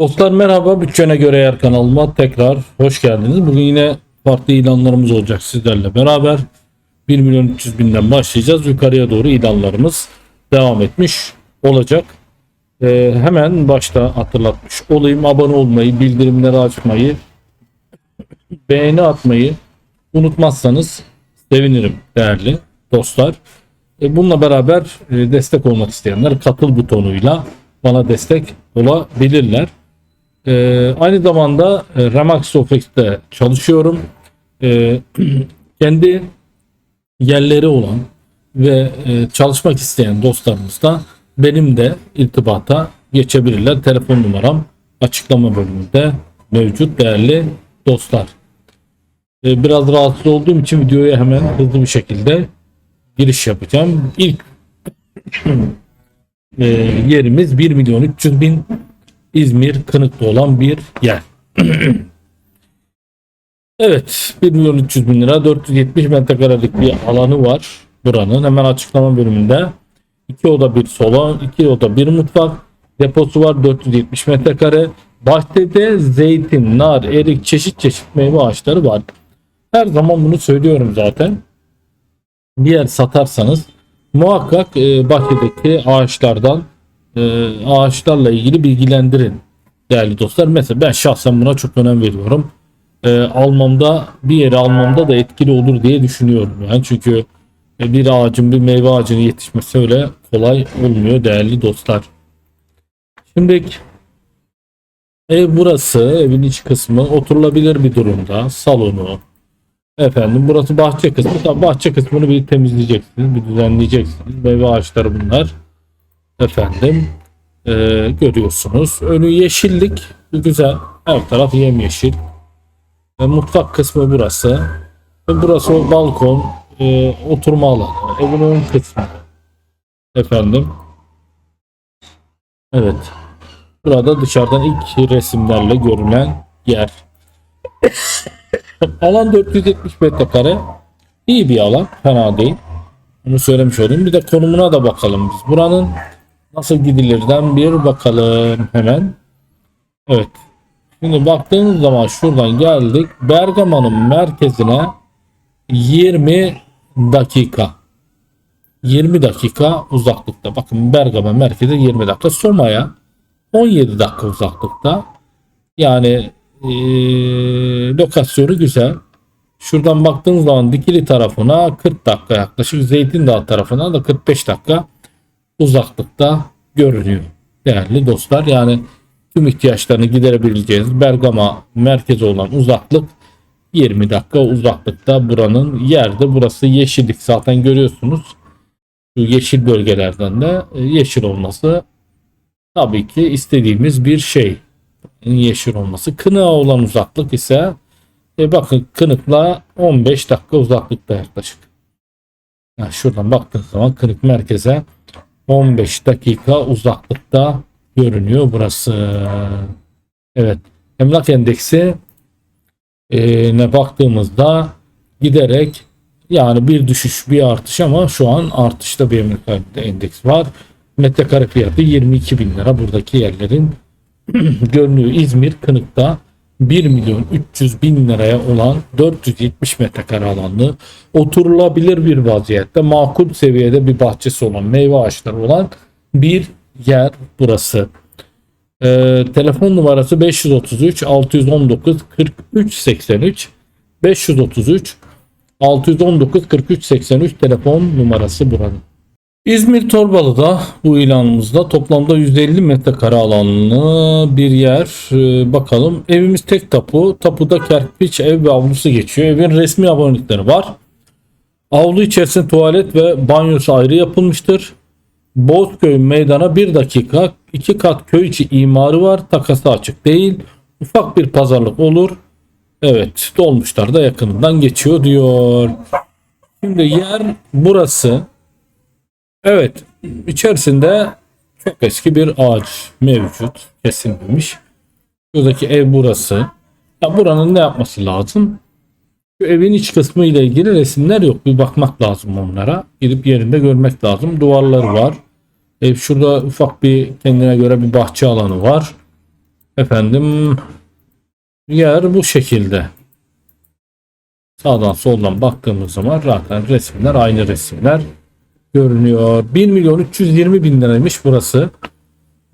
Dostlar merhaba Bütçene Göre Yer kanalıma tekrar hoş geldiniz. Bugün yine farklı ilanlarımız olacak sizlerle beraber. 1 milyon 300 binden başlayacağız. Yukarıya doğru ilanlarımız devam etmiş olacak. Ee, hemen başta hatırlatmış olayım. Abone olmayı, bildirimleri açmayı, beğeni atmayı unutmazsanız sevinirim değerli dostlar. E, bununla beraber e, destek olmak isteyenler katıl butonuyla bana destek olabilirler. E, aynı zamanda e, Remax Ofex'te çalışıyorum. E, kendi yerleri olan ve e, çalışmak isteyen dostlarımız da benim de irtibata geçebilirler. Telefon numaram açıklama bölümünde mevcut değerli dostlar. E, biraz rahatsız olduğum için videoya hemen hızlı bir şekilde giriş yapacağım. İlk e, yerimiz 1 milyon 300 bin İzmir Kınık'ta olan bir yer. evet 1 milyon 300 bin lira 470 metrekarelik bir alanı var buranın. Hemen açıklama bölümünde 2 oda bir salon 2 oda bir mutfak deposu var 470 metrekare. Bahçede zeytin, nar, erik çeşit çeşit meyve ağaçları var. Her zaman bunu söylüyorum zaten bir yer satarsanız muhakkak e, bahçedeki ağaçlardan e, ağaçlarla ilgili bilgilendirin değerli dostlar. Mesela ben şahsen buna çok önem veriyorum. E, almamda bir yeri almamda da etkili olur diye düşünüyorum. Yani çünkü e, bir ağacın bir meyve ağacının yetişmesi öyle kolay olmuyor değerli dostlar. Şimdi ev burası evin iç kısmı oturulabilir bir durumda. Salonu, Efendim burası bahçe kısmı. Tabii bahçe kısmını bir temizleyeceksiniz, bir düzenleyeceksiniz. Meyve ağaçları bunlar. Efendim e, görüyorsunuz. Önü yeşillik. Güzel. Her taraf yemyeşil. E, mutfak kısmı burası. Ve burası o balkon, e, oturma alanı. Evin ön kısmı. Efendim. Evet. Burada dışarıdan ilk resimlerle görülen yer. Alan 470 metrekare. İyi bir alan. Fena değil. Bunu söylemiş olayım. Bir de konumuna da bakalım biz. Buranın nasıl gidilirden bir bakalım hemen. Evet. Şimdi baktığınız zaman şuradan geldik. Bergama'nın merkezine 20 dakika. 20 dakika uzaklıkta. Bakın Bergama merkezi 20 dakika. Soma'ya 17 dakika uzaklıkta. Yani ee, lokasyonu güzel. Şuradan baktığınız zaman Dikili tarafına 40 dakika yaklaşık. Zeytin Dağı tarafına da 45 dakika uzaklıkta görünüyor. Değerli dostlar yani tüm ihtiyaçlarını giderebileceğiniz Bergama merkezi olan uzaklık 20 dakika uzaklıkta buranın yerde burası yeşillik zaten görüyorsunuz. Şu yeşil bölgelerden de e, yeşil olması tabii ki istediğimiz bir şey yeşil olması. Kınığa olan uzaklık ise e bakın Kınık'la 15 dakika uzaklıkta yaklaşık. Yani şuradan baktığınız zaman Kınık merkeze 15 dakika uzaklıkta görünüyor burası. Evet. Emlak endeksi e, ne baktığımızda giderek yani bir düşüş bir artış ama şu an artışta bir emlak endeks var. Metrekare fiyatı 22 bin lira buradaki yerlerin görünüyor. İzmir Kınık'ta 1 milyon 300 bin liraya olan 470 metrekare alanlı oturulabilir bir vaziyette makul seviyede bir bahçesi olan meyve ağaçları olan bir yer burası. Ee, telefon numarası 533 619 43 83 533 619 43 83 telefon numarası buranın. İzmir Torbalı'da bu ilanımızda toplamda 150 metrekare alanlı bir yer. Ee, bakalım evimiz tek tapu. Tapuda kerpiç ev ve avlusu geçiyor. Evin resmi abonelikleri var. Avlu içerisinde tuvalet ve banyosu ayrı yapılmıştır. Bozköy meydana 1 dakika 2 kat köy içi imarı var. Takası açık değil. Ufak bir pazarlık olur. Evet dolmuşlar da yakınından geçiyor diyor. Şimdi yer burası. Evet, içerisinde çok eski bir ağaç mevcut, kesilmemiş. Şuradaki ev burası. Ya buranın ne yapması lazım? Şu evin iç kısmı ile ilgili resimler yok. Bir bakmak lazım onlara. Gidip yerinde görmek lazım. Duvarları var. Ev şurada ufak bir kendine göre bir bahçe alanı var. Efendim yer bu şekilde. Sağdan soldan baktığımız zaman zaten resimler aynı resimler görünüyor. 1 milyon 320 bin liraymış burası.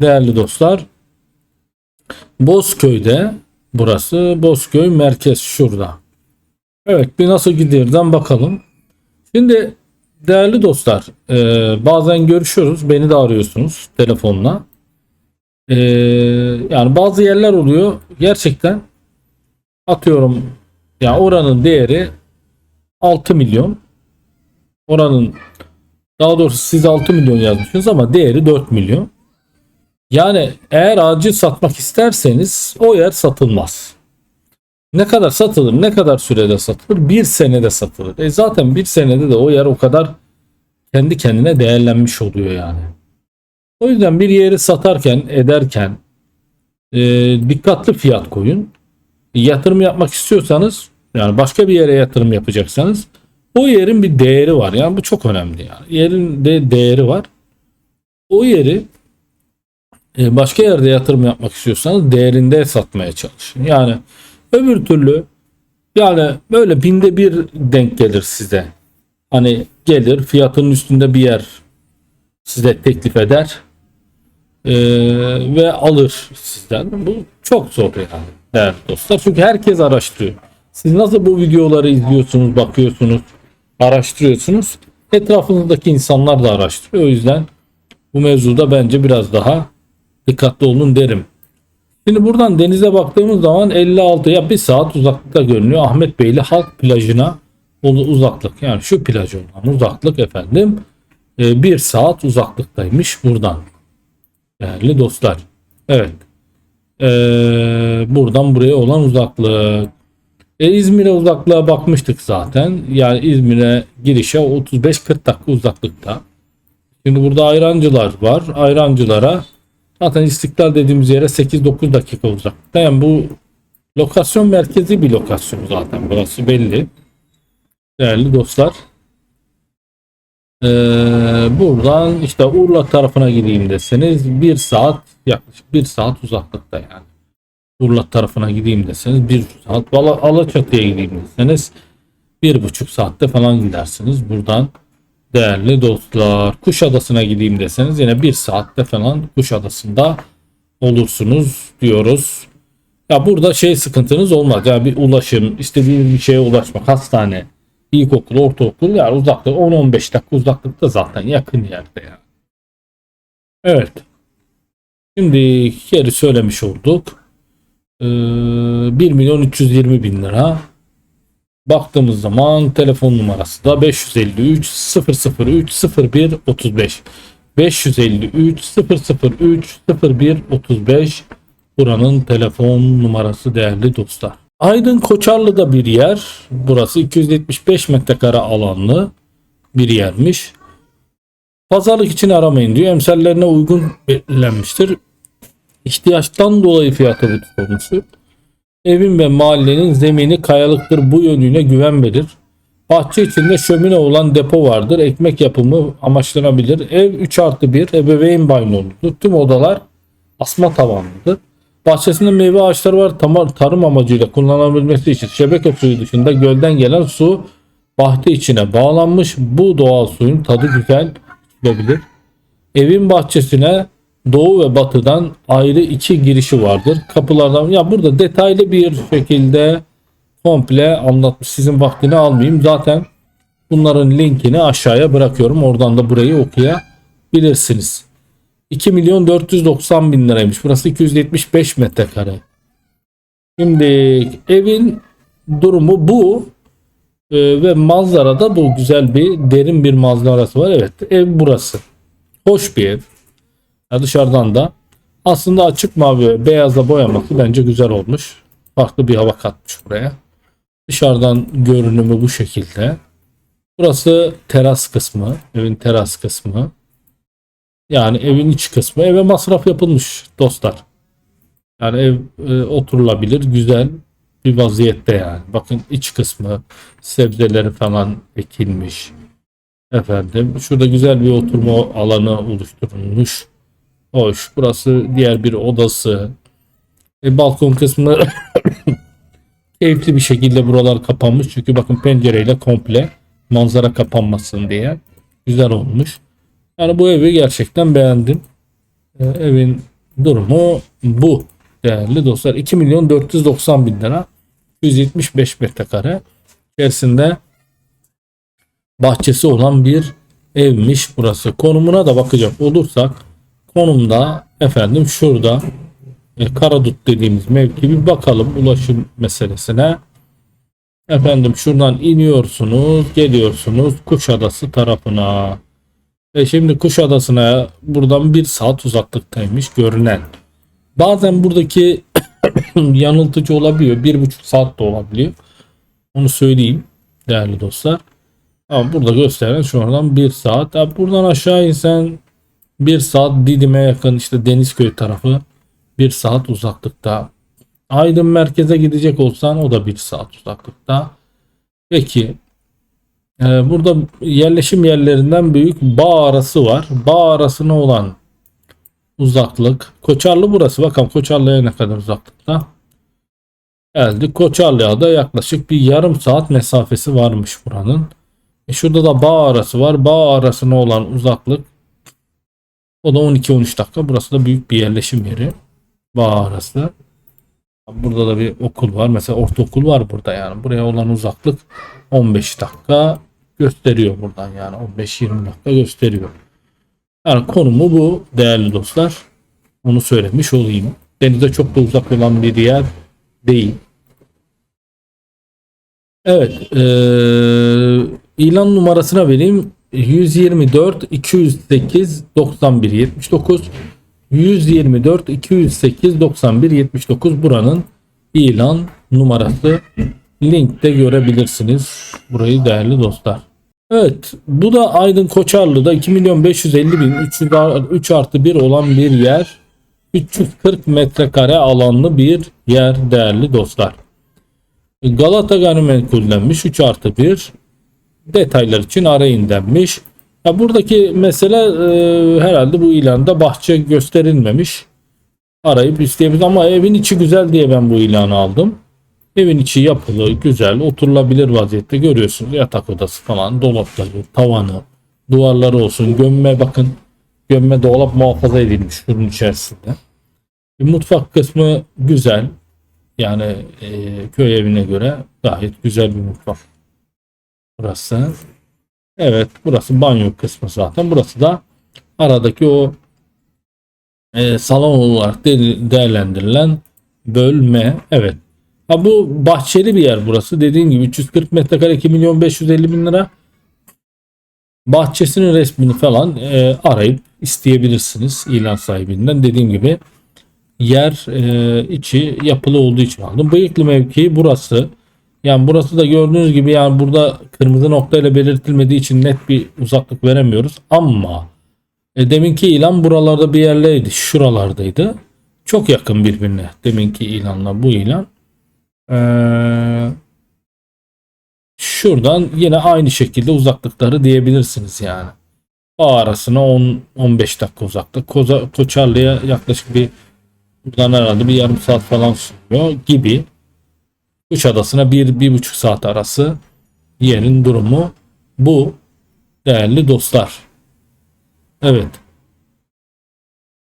Değerli dostlar. Bozköy'de burası. Bozköy merkez şurada. Evet bir nasıl gidiyordan bakalım. Şimdi değerli dostlar e, bazen görüşüyoruz. Beni de arıyorsunuz telefonla. E, yani bazı yerler oluyor. Gerçekten atıyorum ya oranın değeri 6 milyon. Oranın daha doğrusu siz 6 milyon yazmışsınız ama değeri 4 milyon. Yani eğer acil satmak isterseniz o yer satılmaz. Ne kadar satılır, ne kadar sürede satılır? Bir senede satılır. E zaten bir senede de o yer o kadar kendi kendine değerlenmiş oluyor yani. O yüzden bir yeri satarken, ederken e, dikkatli fiyat koyun. Yatırım yapmak istiyorsanız, yani başka bir yere yatırım yapacaksanız o yerin bir değeri var. Yani bu çok önemli yani. Yerin de değeri var. O yeri e, başka yerde yatırım yapmak istiyorsanız değerinde satmaya çalışın. Yani öbür türlü yani böyle binde bir denk gelir size. Hani gelir fiyatının üstünde bir yer size teklif eder e, ve alır sizden. Bu çok zor yani değerli dostlar. Çünkü herkes araştırıyor. Siz nasıl bu videoları izliyorsunuz, bakıyorsunuz, araştırıyorsunuz. Etrafınızdaki insanlar da araştırıyor. O yüzden bu mevzuda bence biraz daha dikkatli olun derim. Şimdi buradan denize baktığımız zaman 56'ya bir saat uzaklıkta görünüyor. Ahmet Beyli Halk Plajı'naolu uzaklık. Yani şu plaj olan uzaklık efendim e, bir saat uzaklıktaymış buradan. Değerli dostlar. Evet. E, buradan buraya olan uzaklık. E, İzmir'e uzaklığa bakmıştık zaten. Yani İzmir'e girişe 35-40 dakika uzaklıkta. Şimdi burada ayrancılar var. Ayrancılara zaten İstiklal dediğimiz yere 8-9 dakika uzaklıkta. Yani bu lokasyon merkezi bir lokasyon zaten. Burası belli. Değerli dostlar. Ee, buradan işte Urla tarafına gideyim deseniz bir saat yaklaşık bir saat uzaklıkta yani. Urla tarafına gideyim deseniz bir saat. Bala, Alaçatı'ya gideyim deseniz bir buçuk saatte falan gidersiniz. Buradan değerli dostlar. Kuşadası'na gideyim deseniz yine bir saatte falan Kuşadası'nda olursunuz diyoruz. Ya burada şey sıkıntınız olmaz. Yani bir ulaşım, istediğiniz bir şeye ulaşmak, hastane, ilkokul, ortaokul yani uzakta 10-15 dakika uzaklıkta zaten yakın yerde yani. Evet. Şimdi geri söylemiş olduk. Ee, 1 milyon 320 bin lira. Baktığımız zaman telefon numarası da 553 003 01 35. 553 003 01 35 buranın telefon numarası değerli dostlar. Aydın Koçarlı'da bir yer. Burası 275 metrekare alanlı bir yermiş. Pazarlık için aramayın diyor. Emsallerine uygun belirlenmiştir. İhtiyaçtan dolayı fiyatı bu tutulmuştur. Evin ve mahallenin zemini kayalıktır. Bu yönüne güven verir. Bahçe içinde şömine olan depo vardır. Ekmek yapımı amaçlanabilir. Ev 3 artı 1 ebeveyn banyonudur. Tüm odalar asma tavanlıdır. Bahçesinde meyve ağaçları var. Tamar, tarım amacıyla kullanılabilmesi için şebeke suyu dışında gölden gelen su bahçe içine bağlanmış. Bu doğal suyun tadı güzel içilebilir. Evin bahçesine doğu ve batıdan ayrı iki girişi vardır. Kapılardan ya burada detaylı bir şekilde komple anlatmış. Sizin vaktini almayayım. Zaten bunların linkini aşağıya bırakıyorum. Oradan da burayı okuyabilirsiniz. 2 milyon 490 bin liraymış. Burası 275 metrekare. Şimdi evin durumu bu. Ee, ve manzarada bu güzel bir derin bir manzarası var. Evet ev burası. Hoş bir ev. Ya dışarıdan da aslında açık mavi ve beyazla boyaması bence güzel olmuş. Farklı bir hava katmış buraya. Dışarıdan görünümü bu şekilde. Burası teras kısmı. Evin teras kısmı. Yani evin iç kısmı. Eve masraf yapılmış dostlar. Yani ev e, oturulabilir. Güzel bir vaziyette yani. Bakın iç kısmı sebzeleri falan ekilmiş. Efendim şurada güzel bir oturma alanı oluşturulmuş. Hoş. Burası diğer bir odası. E, balkon kısmı keyifli bir şekilde buralar kapanmış. Çünkü bakın pencereyle komple manzara kapanmasın diye. Güzel olmuş. Yani bu evi gerçekten beğendim. E, evin durumu bu değerli dostlar. 2 milyon 490 bin lira. 175 metrekare. İçerisinde bahçesi olan bir evmiş burası. Konumuna da bakacak olursak konumda efendim şurada e, Karadut dediğimiz mevki bir bakalım ulaşım meselesine. Efendim şuradan iniyorsunuz, geliyorsunuz Kuşadası tarafına. Ve şimdi Kuşadası'na buradan bir saat uzaklıktaymış görünen. Bazen buradaki yanıltıcı olabiliyor. Bir buçuk saat de olabiliyor. Onu söyleyeyim değerli dostlar. Ama burada gösteren şuradan bir saat. Ha, buradan aşağı insen bir saat Didim'e yakın işte Denizköy tarafı bir saat uzaklıkta. Aydın merkeze gidecek olsan o da bir saat uzaklıkta. Peki e, burada yerleşim yerlerinden büyük bağ arası var. Bağ arasına olan uzaklık. Koçarlı burası. Bakalım Koçarlı'ya ne kadar uzaklıkta. Geldik. Koçarlı'ya da yaklaşık bir yarım saat mesafesi varmış buranın. E şurada da bağ arası var. Bağ arasına olan uzaklık o da 12-13 dakika. Burası da büyük bir yerleşim yeri. Bağ arası. Burada da bir okul var. Mesela ortaokul var burada yani. Buraya olan uzaklık 15 dakika gösteriyor buradan yani. 15-20 dakika gösteriyor. Yani konumu bu değerli dostlar. Onu söylemiş olayım. Denize çok da uzak olan bir yer değil. Evet. eee, ilan numarasına vereyim. 124 208 91 79 124 208 91 79 buranın ilan numarası. Linkte görebilirsiniz burayı değerli dostlar. Evet bu da Aydın Koçarlı'da 2 milyon 550 bin 3 artı 1 olan bir yer. 340 metrekare alanlı bir yer değerli dostlar. Galata gayrimenkullenmiş 3 artı 1 detaylar için arayın denmiş. Ya buradaki mesele e, herhalde bu ilanda bahçe gösterilmemiş. Arayıp isteyebiliriz ama evin içi güzel diye ben bu ilanı aldım. Evin içi yapılı, güzel, oturulabilir vaziyette görüyorsunuz. Yatak odası falan, dolapları, tavanı, duvarları olsun. Gömme bakın. Gömme dolap muhafaza edilmiş şunun içerisinde. E, mutfak kısmı güzel. Yani e, köy evine göre gayet güzel bir mutfak. Burası. Evet burası banyo kısmı zaten. Burası da aradaki o e, salon olarak de- değerlendirilen bölme. Evet. Ha bu bahçeli bir yer burası. Dediğim gibi 340 metrekare 2 milyon 550 bin lira. Bahçesinin resmini falan e, arayıp isteyebilirsiniz ilan sahibinden. Dediğim gibi yer e, içi yapılı olduğu için aldım. Bıyıklı mevkii burası. Yani burası da gördüğünüz gibi yani burada kırmızı noktayla belirtilmediği için net bir uzaklık veremiyoruz. Ama e, deminki ilan buralarda bir yerleydi. Şuralardaydı. Çok yakın birbirine. Deminki ilanla bu ilan. Ee, şuradan yine aynı şekilde uzaklıkları diyebilirsiniz yani. Bağ arasına 10-15 dakika uzaklık. Koza, Koçarlı'ya yaklaşık bir buradan herhalde bir yarım saat falan sürüyor gibi. Bir, bir buçuk saat arası yerin durumu bu değerli dostlar. Evet.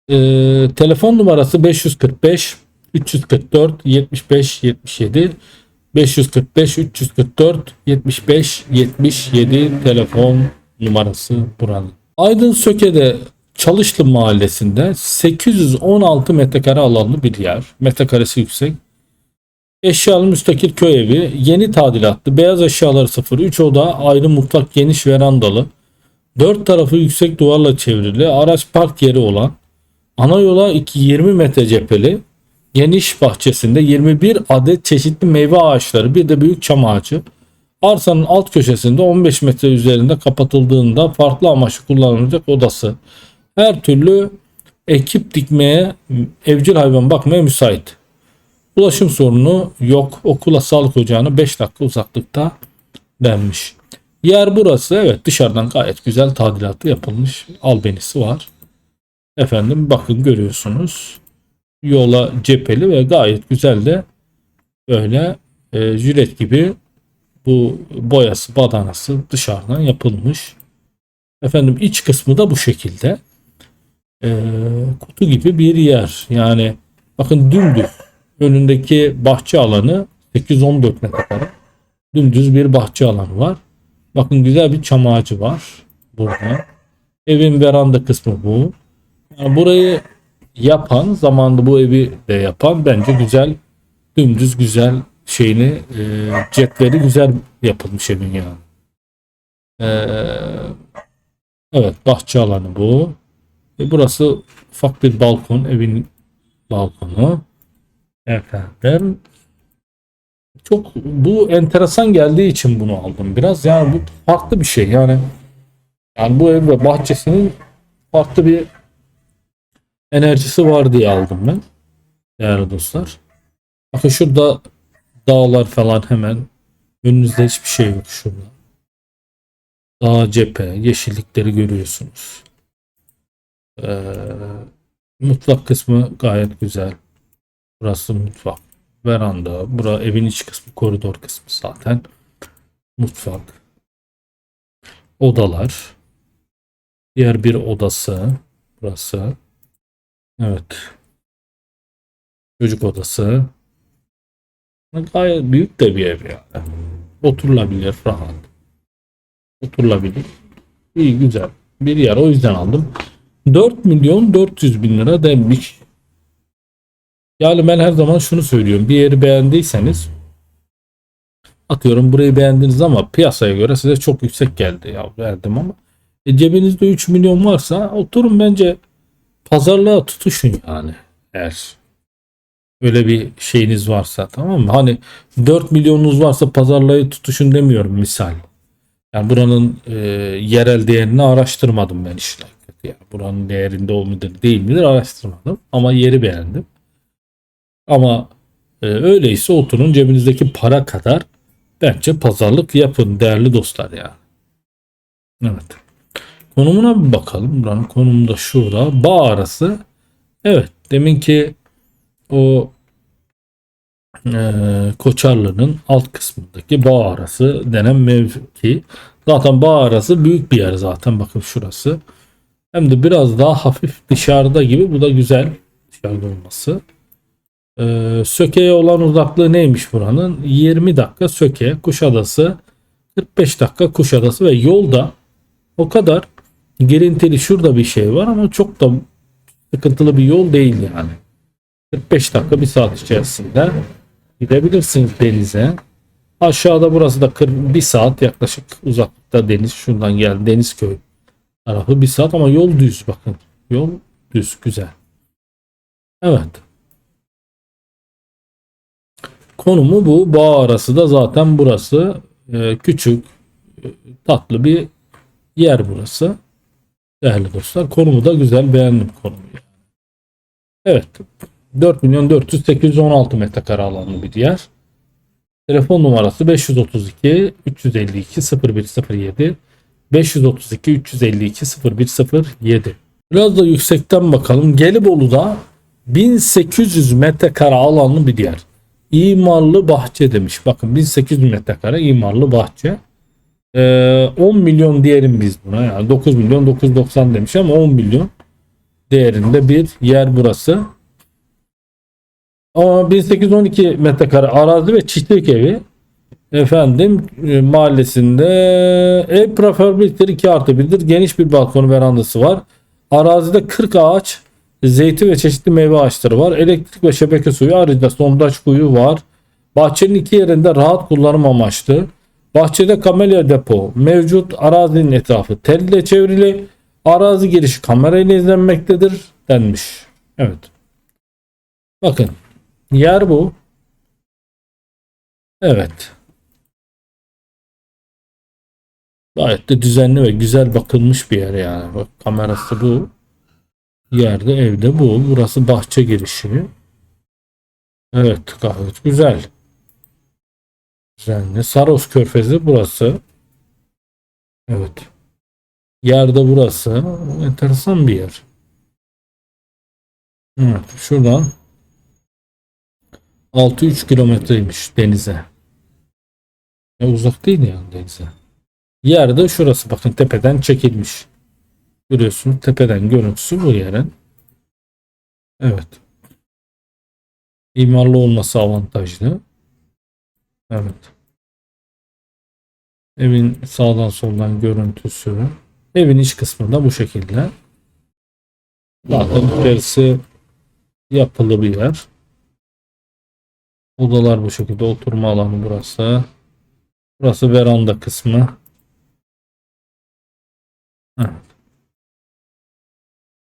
Ee, telefon numarası 545 344 75 77 545 344 75 77 telefon numarası buranın. Aydın Söke'de Çalışlı Mahallesi'nde 816 metrekare alanlı bir yer. Metrekaresi yüksek. Eşyalı müstakil köy evi. Yeni tadilatlı. Beyaz eşyaları sıfır. 3 oda ayrı mutfak geniş verandalı. 4 tarafı yüksek duvarla çevrili. Araç park yeri olan. Ana yola 2 20 metre cepheli. Geniş bahçesinde 21 adet çeşitli meyve ağaçları bir de büyük çam ağacı. Arsanın alt köşesinde 15 metre üzerinde kapatıldığında farklı amaçlı kullanılacak odası. Her türlü ekip dikmeye, evcil hayvan bakmaya müsait. Ulaşım sorunu yok. Okula sağlık ocağına 5 dakika uzaklıkta denmiş. Yer burası. Evet dışarıdan gayet güzel tadilatı yapılmış. Albenisi var. Efendim bakın görüyorsunuz. yola cepheli ve gayet güzel de böyle e, jilet gibi bu boyası badanası dışarıdan yapılmış. Efendim iç kısmı da bu şekilde. E, kutu gibi bir yer. Yani bakın dümdüz önündeki bahçe alanı 814 metrekare. Dümdüz bir bahçe alanı var. Bakın güzel bir çam ağacı var burada. Evin veranda kısmı bu. Yani burayı yapan, zamanında bu evi de yapan bence güzel, dümdüz güzel şeyini, e, cepleri güzel yapılmış evin yani. E, evet, bahçe alanı bu. E, burası ufak bir balkon, evin balkonu. Efendim. Çok bu enteresan geldiği için bunu aldım biraz. Yani bu farklı bir şey. Yani yani bu ev ve bahçesinin farklı bir enerjisi var diye aldım ben. Değerli dostlar. Bakın şurada dağlar falan hemen. Önünüzde hiçbir şey yok şurada. Dağ cephe, yeşillikleri görüyorsunuz. Ee, mutfak kısmı gayet güzel. Burası mutfak. Veranda. Bura evin iç kısmı, koridor kısmı zaten. Mutfak. Odalar. Diğer bir odası. Burası. Evet. Çocuk odası. Gayet büyük de bir ev yani. Oturulabilir rahat. Oturulabilir. İyi güzel. Bir yer o yüzden aldım. 4 milyon 400 bin lira demiş. Yani ben her zaman şunu söylüyorum. Bir yeri beğendiyseniz atıyorum burayı beğendiniz ama piyasaya göre size çok yüksek geldi. Ya verdim ama e, cebinizde 3 milyon varsa oturun bence pazarlığa tutuşun yani. Eğer öyle bir şeyiniz varsa tamam mı? Hani 4 milyonunuz varsa pazarlığı tutuşun demiyorum misal. Yani buranın e, yerel değerini araştırmadım ben işte. Yani buranın değerinde o mudur değil midir araştırmadım. Ama yeri beğendim. Ama e, öyleyse oturun cebinizdeki para kadar bence pazarlık yapın değerli dostlar ya. Evet. Konumuna bir bakalım. Buranın konumu da şurada. Bağ arası. Evet. Deminki o e, Koçarlı'nın alt kısmındaki bağ arası denen mevki. Zaten bağ arası büyük bir yer zaten. Bakın şurası. Hem de biraz daha hafif dışarıda gibi. Bu da güzel dışarıda olması. Ee, Söke'ye olan uzaklığı neymiş buranın? 20 dakika Söke, Kuşadası, 45 dakika Kuşadası ve yolda o kadar girintili şurada bir şey var ama çok da sıkıntılı bir yol değil yani. 45 dakika bir saat içerisinde gidebilirsiniz denize. Aşağıda burası da 41 saat yaklaşık uzaklıkta deniz. Şuradan gel Denizköy tarafı bir saat ama yol düz bakın. Yol düz güzel. Evet. Konumu bu. Bağ arası da zaten burası. Ee, küçük e, tatlı bir yer burası. Değerli dostlar. Konumu da güzel. Beğendim konumu. Evet. 4 milyon 400 816 metrekare alanlı bir yer. Telefon numarası 532 352 0107 532 352 0107. Biraz da yüksekten bakalım. Gelibolu'da 1800 metrekare alanlı bir yer. İmarlı bahçe demiş. Bakın 1800 metrekare imarlı bahçe. Ee, 10 milyon diyelim biz buna. Yani 9 milyon 990 demiş ama 10 milyon değerinde bir yer burası. Ama 1812 metrekare arazi ve çiftlik evi efendim e, mahallesinde ev prefabritleri 2 artı 1'dir. Geniş bir balkonu verandası var. Arazide 40 ağaç zeytin ve çeşitli meyve ağaçları var. Elektrik ve şebeke suyu ayrıca sondaj kuyu var. Bahçenin iki yerinde rahat kullanım amaçlı. Bahçede kamelya depo mevcut. Arazinin etrafı telle çevrili. Arazi girişi kamerayla izlenmektedir denmiş. Evet. Bakın yer bu. Evet. Gayet de düzenli ve güzel bakılmış bir yer yani. Bak kamerası bu. Yerde evde bu. Burası bahçe girişi. Evet gayet güzel. Düzenli. Saros Körfezi burası. Evet. Yerde burası. Enteresan bir yer. Evet. Şuradan 6-3 kilometreymiş denize. E uzak değil yani denize. Yer de şurası bakın tepeden çekilmiş. Görüyorsunuz tepeden görüntüsü bu yerin. Evet. İmarlı olması avantajlı. Evet. Evin sağdan soldan görüntüsü. Evin iç kısmı da bu şekilde. Zaten içerisi yapılı bir yer. Odalar bu şekilde. Oturma alanı burası. Burası veranda kısmı. Evet.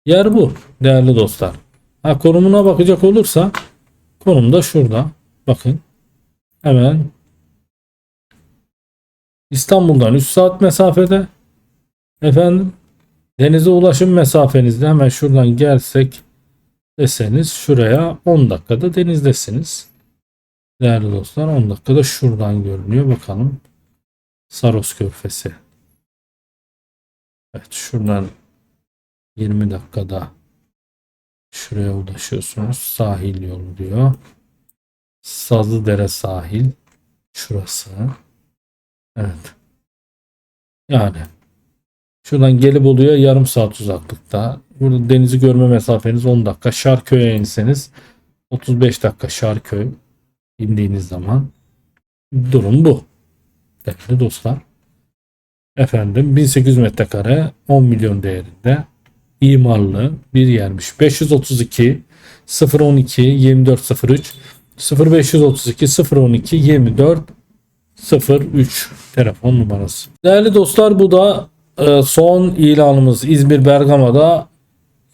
Yer bu değerli dostlar. Ha konumuna bakacak olursa konum da şurada. Bakın. Hemen İstanbul'dan 3 saat mesafede. Efendim denize ulaşım mesafenizde hemen şuradan gelsek deseniz şuraya 10 dakikada denizdesiniz. Değerli dostlar 10 dakikada şuradan görünüyor. Bakalım. Saros Körfezi. Evet şuradan 20 dakikada şuraya ulaşıyorsunuz. Sahil yolu diyor. Sazlıdere sahil. Şurası. Evet. Yani şuradan Gelibolu'ya yarım saat uzaklıkta. Burada denizi görme mesafeniz 10 dakika. Şarköy'e inseniz 35 dakika Şarköy indiğiniz zaman durum bu. Değerli dostlar. Efendim 1800 metrekare 10 milyon değerinde imarlı bir yermiş. 532 012 2403 0532 012 24 03 telefon numarası. Değerli dostlar bu da e, son ilanımız İzmir Bergama'da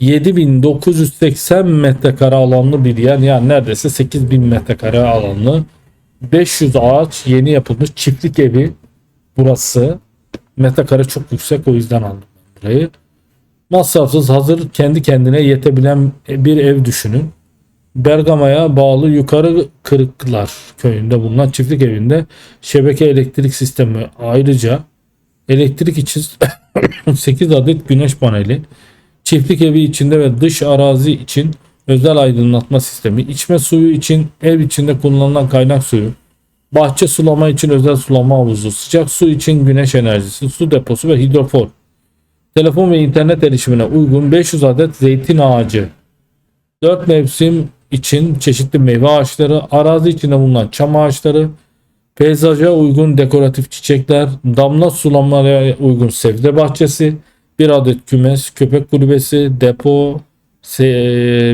7980 metrekare alanlı bir yer yani neredeyse 8000 metrekare alanlı 500 ağaç yeni yapılmış çiftlik evi burası metrekare çok yüksek o yüzden aldım burayı. Masrafsız hazır kendi kendine yetebilen bir ev düşünün. Bergama'ya bağlı Yukarı Kırıklar köyünde bulunan çiftlik evinde şebeke elektrik sistemi ayrıca elektrik için 8 adet güneş paneli, çiftlik evi içinde ve dış arazi için özel aydınlatma sistemi, içme suyu için ev içinde kullanılan kaynak suyu, bahçe sulama için özel sulama havuzu, sıcak su için güneş enerjisi, su deposu ve hidrofor, telefon ve internet erişimine uygun 500 adet zeytin ağacı, 4 mevsim için çeşitli meyve ağaçları, arazi içinde bulunan çam ağaçları, peyzaja uygun dekoratif çiçekler, damla sulamaya uygun sebze bahçesi, bir adet kümes, köpek kulübesi, depo,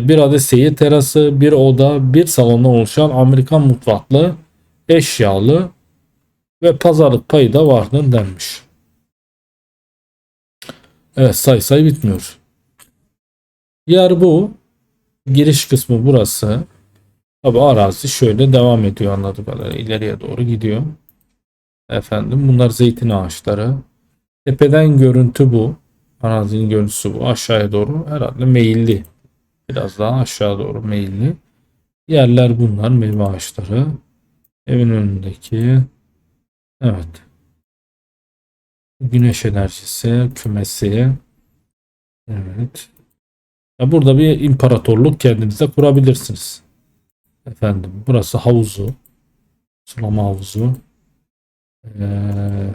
bir adet seyir terası, bir oda, bir salondan oluşan Amerikan mutfaklı, eşyalı ve pazarlık payı da vardır denmiş. Evet say say bitmiyor. Yer bu. Giriş kısmı burası. Tabi arazi şöyle devam ediyor anladığım kadarıyla. ileriye doğru gidiyor. Efendim bunlar zeytin ağaçları. Tepeden görüntü bu. Arazinin görüntüsü bu. Aşağıya doğru herhalde meyilli. Biraz daha aşağı doğru meyilli. Yerler bunlar meyve ağaçları. Evin önündeki evet. Güneş enerjisi kümesi. Evet. Ya burada bir imparatorluk kendinize kurabilirsiniz. Efendim burası havuzu. Sulama havuzu. Ee,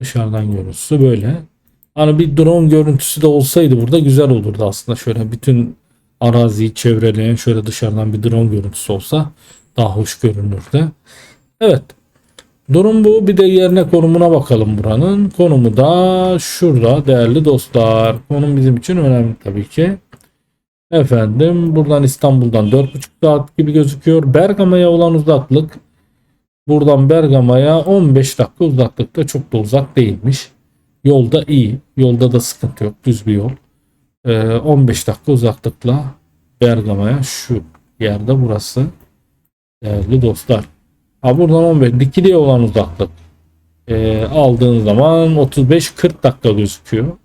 dışarıdan görüntüsü böyle. Hani bir drone görüntüsü de olsaydı burada güzel olurdu aslında. Şöyle bütün araziyi çevreleyen şöyle dışarıdan bir drone görüntüsü olsa daha hoş görünürdü. Evet. Durum bu. Bir de yerine konumuna bakalım buranın. Konumu da şurada değerli dostlar. Konum bizim için önemli tabii ki. Efendim buradan İstanbul'dan 4,5 saat gibi gözüküyor. Bergama'ya olan uzaklık buradan Bergama'ya 15 dakika uzaklıkta çok da uzak değilmiş. Yolda iyi. Yolda da sıkıntı yok. Düz bir yol. Ee, 15 dakika uzaklıkla Bergama'ya şu yerde burası. Değerli dostlar. Ha buradan 15 dikiliye olan uzaklık e, aldığın zaman 35-40 dakika gözüküyor.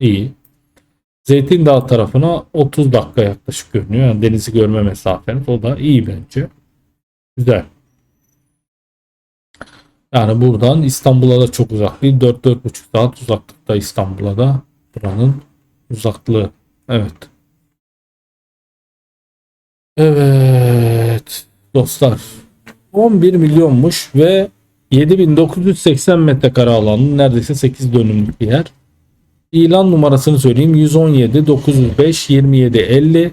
İyi. Zeytin Dağı tarafına 30 dakika yaklaşık görünüyor. Yani denizi görme mesafeniz o da iyi bence. Güzel. Yani buradan İstanbul'a da çok uzak değil. 4-4,5 saat uzaklıkta İstanbul'a da buranın uzaklığı. Evet. Evet. dostlar 11 milyonmuş ve 7980 metrekare alanı neredeyse 8 dönümlük bir yer. İlan numarasını söyleyeyim 117 905 27 50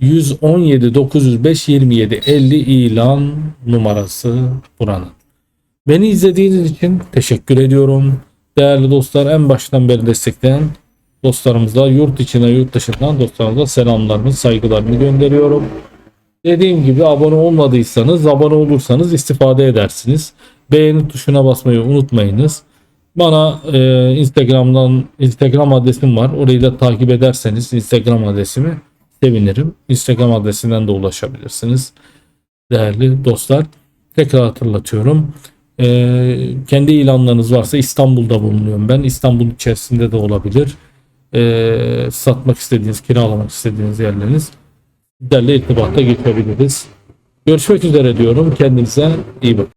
117 905 27 50 ilan numarası buranın. Beni izlediğiniz için teşekkür ediyorum. Değerli dostlar en baştan beri destekleyen dostlarımıza yurt içine yurt dışından dostlarımıza selamlarımı saygılarımı gönderiyorum. Dediğim gibi abone olmadıysanız abone olursanız istifade edersiniz. Beğeni tuşuna basmayı unutmayınız. Bana e, Instagram'dan Instagram adresim var. Orayı da takip ederseniz Instagram adresimi sevinirim. Instagram adresinden de ulaşabilirsiniz. Değerli dostlar tekrar hatırlatıyorum. E, kendi ilanlarınız varsa İstanbul'da bulunuyorum ben. İstanbul içerisinde de olabilir. E, satmak istediğiniz, kiralamak istediğiniz yerleriniz sizlerle irtibata geçebiliriz. Görüşmek üzere diyorum. Kendinize iyi bakın.